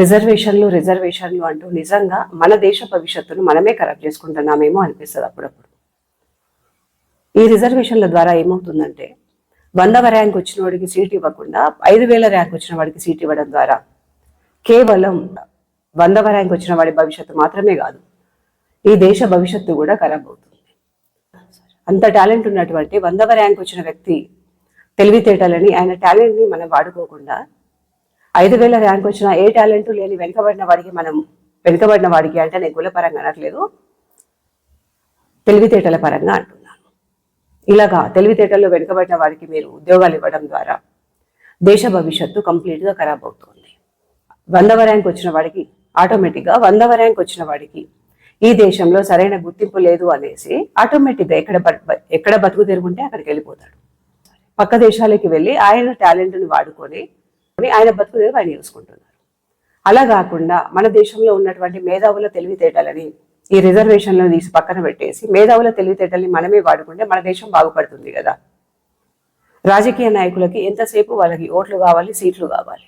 రిజర్వేషన్లు రిజర్వేషన్లు అంటూ నిజంగా మన దేశ భవిష్యత్తును మనమే ఖరాబ్ చేసుకుంటున్నామేమో అనిపిస్తుంది అప్పుడప్పుడు. ఈ రిజర్వేషన్ల ద్వారా ఏమవుతుందంటే వందవ ర్యాంక్ వచ్చిన వాడికి సీట్ ఇవ్వకుండా ఐదు వేల ర్యాంక్ వచ్చిన వాడికి సీట్ ఇవ్వడం ద్వారా కేవలం వందవ ర్యాంక్ వచ్చిన వాడి భవిష్యత్తు మాత్రమే కాదు ఈ దేశ భవిష్యత్తు కూడా ఖరాబ్ అవుతుంది. అంత టాలెంట్ ఉన్నటువంటి వందవ ర్యాంక్ వచ్చిన వ్యక్తి తెలివితేటలని ఆయన టాలెంట్ని మనం వాడుకోకుండా ఐదు వేల ర్యాంక్ వచ్చిన ఏ టాలెంట్ లేని వెనుకబడిన వాడికి మనం వెనుకబడిన వాడికి అంటే నేను కులపరంగా అనట్లేదు. తెలివితేటల పరంగా అంటున్నాను. ఇలాగా తెలివితేటల్లో వెనుకబడిన వారికి మీరు ఉద్యోగాలు ఇవ్వడం ద్వారా దేశ భవిష్యత్తు కంప్లీట్గా ఖరాబ్ అవుతుంది. వందవ ర్యాంక్ వచ్చిన వాడికి ఆటోమేటిక్గా వందవ ర్యాంక్ వచ్చిన వాడికి ఈ దేశంలో సరైన గుర్తింపు లేదు అనేసి ఆటోమేటిక్గా ఎక్కడ ఎక్కడ బతుకు తెరుగుంటే అక్కడికి వెళ్ళిపోతాడు. పక్క దేశాలకి వెళ్ళి ఆయన టాలెంట్ని వాడుకొని ఆయన బతుకు ఆయన చూసుకుంటున్నారు అలా కాకుండా మన దేశంలో ఉన్నటువంటి మేధావుల తెలివితేటలని ఈ రిజర్వేషన్లను తీసి పక్కన పెట్టేసి మేధావుల తెలివితేటల్ని మనమే వాడుకుంటే మన దేశం బాగుపడుతుంది కదా. రాజకీయ నాయకులకి ఎంతసేపు వాళ్ళకి ఓట్లు కావాలి సీట్లు కావాలి?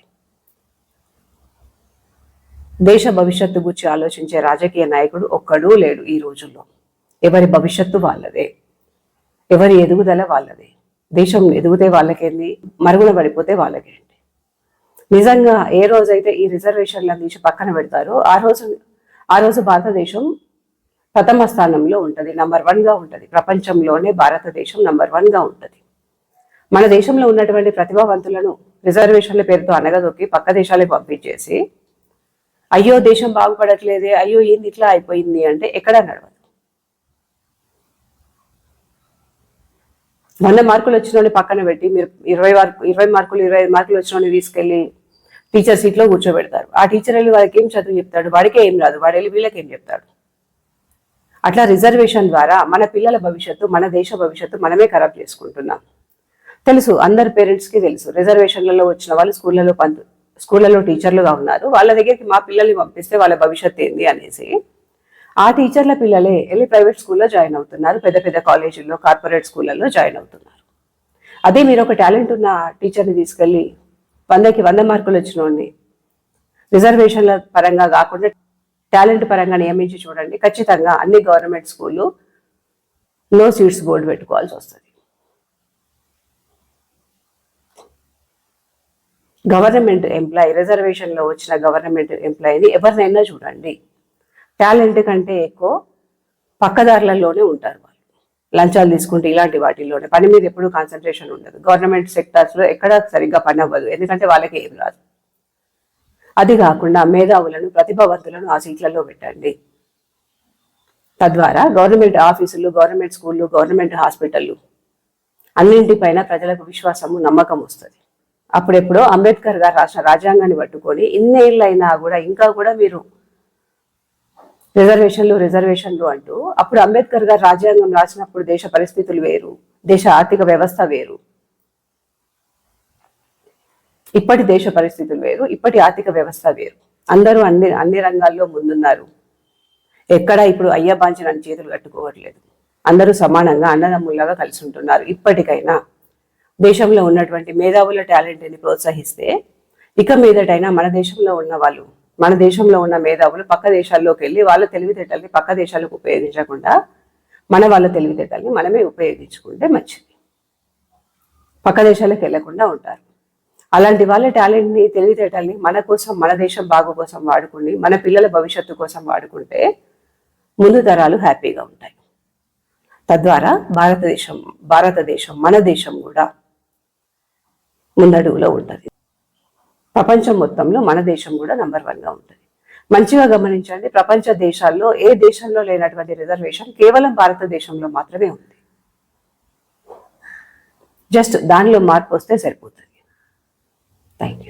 దేశ భవిష్యత్తు గురించి ఆలోచించే రాజకీయ నాయకుడు ఒక్కడూ లేడు ఈ రోజుల్లో. ఎవరి భవిష్యత్తు వాళ్ళదే. ఎవరి ఎదుగుదల వాళ్ళదే. దేశం ఎదుగుతే వాళ్ళకేంది? మరుగున పడిపోతే వాళ్ళకేంటి? నిజంగా ఏ రోజైతే ఈ రిజర్వేషన్ల తీసి పక్కన పెడతారో ఆ రోజు ఆ రోజు భారతదేశం ప్రథమ స్థానంలో ఉంటుంది నంబర్ వన్గా ఉంటుంది. ప్రపంచంలోనే భారతదేశం నంబర్ వన్గా ఉంటుంది. మన దేశంలో ఉన్నటువంటి ప్రతిభావంతులను రిజర్వేషన్ల పేరుతో అనగదొక్కి పక్క దేశాలకు పంపించేసి అయ్యో దేశం బాగుపడట్లేదే అయ్యో ఏంది ఇట్లా అయిపోయింది అంటే ఎక్కడా నడవదు. వంద మార్కులు వచ్చిన పక్కన పెట్టి మీరు ఇరవై మార్కు ఇరవై మార్కులు ఇరవై ఐదు మార్కులు వచ్చిన తీసుకెళ్ళి టీచర్ సీట్లో కూర్చోబెడతారు. ఆ టీచర్ వెళ్ళి వాడికి ఏం చదువు చెప్తాడు? వాడికే ఏం రాదు. వాడు వెళ్ళి వీళ్ళకి ఏం చెప్తాడు? అట్లా రిజర్వేషన్ ద్వారా మన పిల్లల భవిష్యత్తు మన దేశ భవిష్యత్తు మనమే ఖరాబ్ చేసుకుంటున్నాం. తెలుసు అందరి పేరెంట్స్కి తెలుసు. రిజర్వేషన్లలో వచ్చిన వాళ్ళు స్కూళ్ళలో పంతు స్కూళ్ళలో టీచర్లుగా ఉన్నారు. వాళ్ళ దగ్గరికి మా పిల్లల్ని పంపిస్తే వాళ్ళ భవిష్యత్తు ఏంది అనేసి. ఆ టీచర్ల పిల్లలే వెళ్ళి ప్రైవేట్ స్కూల్లో జాయిన్ అవుతున్నారు. పెద్ద పెద్ద కాలేజీల్లో కార్పొరేట్ స్కూళ్ళల్లో జాయిన్ అవుతున్నారు. అదే మీరు ఒక టాలెంట్ ఉన్న టీచర్ని తీసుకెళ్ళి వందకి వంద మార్కులు వచ్చినోడిని. రిజర్వేషన్ల పరంగా కాకుండా టాలెంట్ పరంగా నియమించి చూడండి. ఖచ్చితంగా అన్ని గవర్నమెంట్ స్కూళ్ళు నో సీట్స్ బోర్డు పెట్టుకోవాల్సి వస్తుంది. గవర్నమెంట్ ఎంప్లాయీ రిజర్వేషన్లో వచ్చిన గవర్నమెంట్ ఎంప్లాయీని ఎవరినైనా చూడండి. టాలెంట్ కంటే ఎక్కువ పక్కదారులలోనే ఉంటారు లంచాలు తీసుకుంటే ఇలాంటి వాటిల్లోనే. పని మీద ఎప్పుడూ కాన్సన్ట్రేషన్ ఉండదు. గవర్నమెంట్ సెక్టార్స్లో ఎక్కడ సరిగ్గా పని అవ్వదు. ఎందుకంటే వాళ్ళకి ఏం రాదు. అది కాకుండా మేధావులను ప్రతిభావంతులను ఆ సీట్లలో పెట్టండి. తద్వారా గవర్నమెంట్ ఆఫీసులు గవర్నమెంట్ స్కూళ్ళు గవర్నమెంట్ హాస్పిటళ్ళు అన్నింటిపైన ప్రజలకు విశ్వాసము నమ్మకం వస్తుంది. అప్పుడెప్పుడో అంబేద్కర్ గారు రాసిన రాజ్యాంగాన్ని పట్టుకొని ఇన్నేళ్ళైనా కూడా ఇంకా కూడా మీరు రిజర్వేషన్లు రిజర్వేషన్లు అంటూ అప్పుడు అంబేద్కర్ గారు రాజ్యాంగం రాసినప్పుడు దేశ పరిస్థితులు వేరు దేశ ఆర్థిక వ్యవస్థ వేరు. ఇప్పటి దేశ పరిస్థితులు వేరు ఇప్పటి ఆర్థిక వ్యవస్థ వేరు. అందరూ అన్ని అన్ని రంగాల్లో ముందున్నారు. ఎక్కడ ఇప్పుడు అయ్య బాంచనని చేతులు కట్టుకోవట్లేదు. అందరూ సమానంగా అన్నదమ్ముల్లాగా కలిసి ఉంటున్నారు. ఇప్పటికైనా దేశంలో ఉన్నటువంటి మేధావుల టాలెంట్ని ప్రోత్సహిస్తే ఇక మీదటైనా మన దేశంలో ఉన్న వాళ్ళు మన దేశంలో ఉన్న మేధావులు పక్క దేశాల్లోకి వెళ్ళి వాళ్ళ తెలివితేటల్ని పక్క దేశాలకు ఉపయోగించకుండా మన వాళ్ళ తెలివితేటల్ని మనమే ఉపయోగించుకుంటే మంచిది. పక్క దేశాలకు వెళ్ళకుండా ఉంటారు. అలాంటి వాళ్ళ టాలెంట్ని తెలివితేటల్ని మన కోసం మన దేశం బాగు కోసం వాడుకుని మన పిల్లల భవిష్యత్తు కోసం వాడుకుంటే ముందు తరాలు హ్యాపీగా ఉంటాయి. తద్వారా భారతదేశం భారతదేశం మన దేశం కూడా ముందడుగులో ఉంటుంది. ప్రపంచం మొత్తంలో మన దేశం కూడా నంబర్ వన్గా ఉంటుంది. మంచిగా గమనించండి ప్రపంచ దేశాల్లో ఏ దేశంలో లేనటువంటి రిజర్వేషన్ కేవలం భారతదేశంలో మాత్రమే ఉంది. జస్ట్ దానిలో మార్పు వస్తే సరిపోతుంది. Thank you